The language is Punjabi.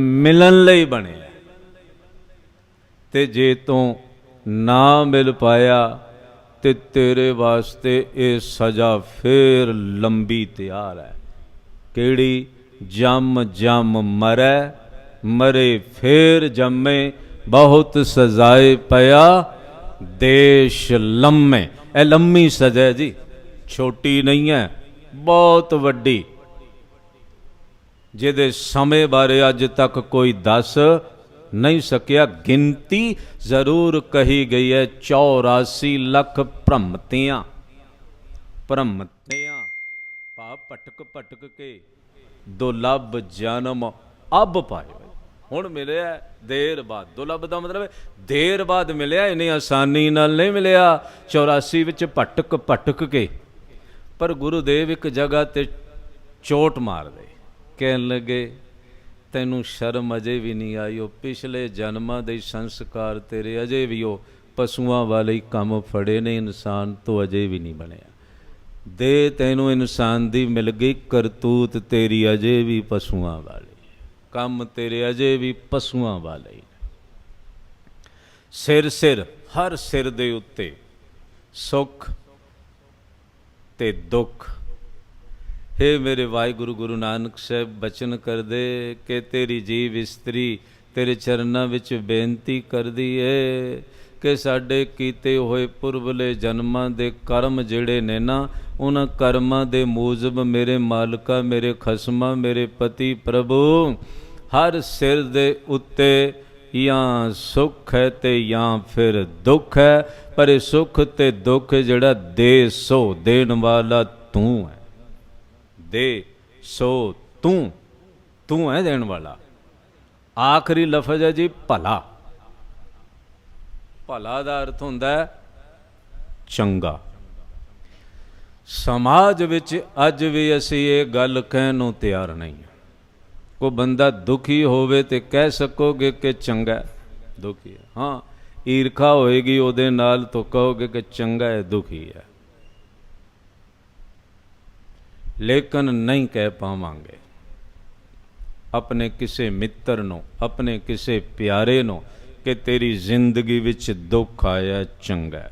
ਮਿਲਣ ਲਈ ਬਣਿਆ ਤੇ ਜੇ ਤੂੰ ਨਾ ਮਿਲ ਪਾਇਆ, ਤੇ ਤੇਰੇ ਵਾਸਤੇ ਇਹ ਸਜ਼ਾ ਫੇਰ ਲੰਬੀ ਤਿਆਰ ਹੈ। ਕਿਹੜੀ? ਜੰਮ ਜੰਮ ਮਰੈ, ਮਰੇ ਫੇਰ ਜੰਮੇ, ਬਹੁਤ ਸਜ਼ਾਏ ਪਿਆ, ਦੇਸ਼ ਲੰਮੇ। ਇਹ ਲੰਮੀ ਸਜ਼ਾ ਜੀ, ਛੋਟੀ ਨਹੀਂ ਹੈ, ਬਹੁਤ ਵੱਡੀ। ਜਿਹਦੇ ਸਮੇਂ ਬਾਰੇ ਅੱਜ ਤੱਕ ਕੋਈ ਦੱਸ ਨਹੀਂ ਸਕਿਆ। ਗਿਣਤੀ ਜ਼ਰੂਰ ਕਹੀ ਗਈ ਹੈ 84 ਲੱਖ ਭ੍ਰਮਤਿਆਂ। ਭ੍ਰਮਤਿਆਂ। ਪਾ ਭਟਕ ਭਟਕ ਕੇ ਦੁਲੱਭ ਜਨਮ ਅਬ ਪਾਏ ਹੁਣ ਮਿਲਿਆ ਦੇਰ ਬਾਅਦ। ਦੁਲੱਭ ਦਾ ਮਤਲਬ ਦੇਰ ਬਾਅਦ ਮਿਲਿਆ, ਇਨੀ ਆਸਾਨੀ ਨਾਲ ਨਹੀਂ ਮਿਲਿਆ। 84 ਵਿੱਚ ਭਟਕ ਭਟਕ ਕੇ। ਪਰ ਗੁਰੂਦੇਵ ਇੱਕ ਜਗ੍ਹਾ ਤੇ ਚੋਟ ਮਾਰਦੇ ਕਹਿਣ ਲੱਗੇ, ਤੈਨੂੰ ਸ਼ਰਮ ਅਜੇ ਵੀ ਨਹੀਂ ਆਈ, ਉਹ ਪਿਛਲੇ ਜਨਮਾਂ ਦੇ ਸੰਸਕਾਰ ਤੇਰੇ ਅਜੇ ਵੀ ਉਹ ਪਸ਼ੂਆਂ ਵਾਲੇ ਹੀ ਕੰਮ ਫੜੇ ਨੇ, ਇਨਸਾਨ ਤੋਂ ਅਜੇ ਵੀ ਨਹੀਂ ਬਣਿਆ। ਦੇ ਤੈਨੂੰ ਇਨਸਾਨ ਦੀ ਮਿਲ ਗਈ ਕਰਤੂਤ ਤੇਰੀ ਅਜੇ ਵੀ ਪਸ਼ੂਆਂ ਵਾਲੀ, ਕੰਮ ਤੇਰੇ ਅਜੇ ਵੀ ਪਸ਼ੂਆਂ ਵਾਲੇ ਸਿਰ ਸਿਰ, ਹਰ ਸਿਰ ਦੇ ਉੱਤੇ ਸੁੱਖ ਤੇ ਦੁੱਖ ਹੇ ਮੇਰੇ ਵਾਹਿਗੁਰੂ, ਗੁਰੂ ਨਾਨਕ ਸਾਹਿਬ, ਬਚਨ ਕਰਦੇ ਕਿ ਤੇਰੀ ਜੀਵ ਇਸਤਰੀ ਤੇਰੇ ਚਰਨਾਂ ਵਿੱਚ ਬੇਨਤੀ ਕਰਦੀ ਏ ਕਿ ਸਾਡੇ ਕੀਤੇ ਹੋਏ ਪੁਰਬਲੇ ਜਨਮਾਂ ਦੇ ਕਰਮ ਜਿਹੜੇ ਨੇ ਨਾ, ਉਹਨਾਂ ਕਰਮਾਂ ਦੇ ਮੂਜਬ ਮੇਰੇ ਮਾਲਕਾ, ਮੇਰੇ ਖਸਮਾ, ਮੇਰੇ ਪਤੀ ਪ੍ਰਭੂ ਹਰ ਸਿਰ ਦੇ ਉੱਤੇ ਜਾਂ ਸੁੱਖ ਹੈ ਤੇ ਜਾਂ ਫਿਰ ਦੁੱਖ ਹੈ, ਪਰ ਇਹ ਸੁੱਖ ਤੇ ਦੁੱਖ ਜਿਹੜਾ ਦੇ ਸੋ ਦੇਣ ਵਾਲਾ ਤੂੰ ਹੈ। ਦੇ ਸੋ ਤੂੰ ਤੂੰ ਹੈ ਦੇਣ ਵਾਲਾ। ਆਖਰੀ ਲਫ਼ਜ਼ ਹੈ ਜੀ ਭਲਾ। ਭਲਾ ਦਾ ਅਰਥ ਹੁੰਦਾ ਹੈ ਚੰਗਾ। ਸਮਾਜ ਵਿੱਚ ਅੱਜ ਵੀ ਅਸੀਂ ਇਹ ਗੱਲ ਕਹਿਣ ਨੂੰ ਤਿਆਰ ਨਹੀਂ ਹਾਂ। ਕੋ ਬੰਦਾ ਦੁਖੀ ਹੋਵੇ ਤੇ ਕਹਿ ਸਕੋਗੇ ਕਿ ਚੰਗਾ ਦੁਖੀ ਹੈ। ਹਾਂ, ਈਰਖਾ ਹੋਏਗੀ, ਉਹਦੇ ਨਾਲ ਤਾਂ ਕਹੋਗੇ ਕਿ ਚੰਗਾ ਹੈ, ਦੁਖੀ ਹੈ। ਲੇਕਿਨ ਨਹੀਂ ਕਹਿ ਪਾਵਾਂਗੇ। ਆਪਣੇ ਕਿਸੇ ਮਿੱਤਰ ਨੂੰ, ਆਪਣੇ ਕਿਸੇ ਪਿਆਰੇ ਨੂੰ ਕਿ ਤੇਰੀ ਜ਼ਿੰਦਗੀ ਵਿੱਚ ਦੁੱਖ ਆਇਆ ਚੰਗਾ।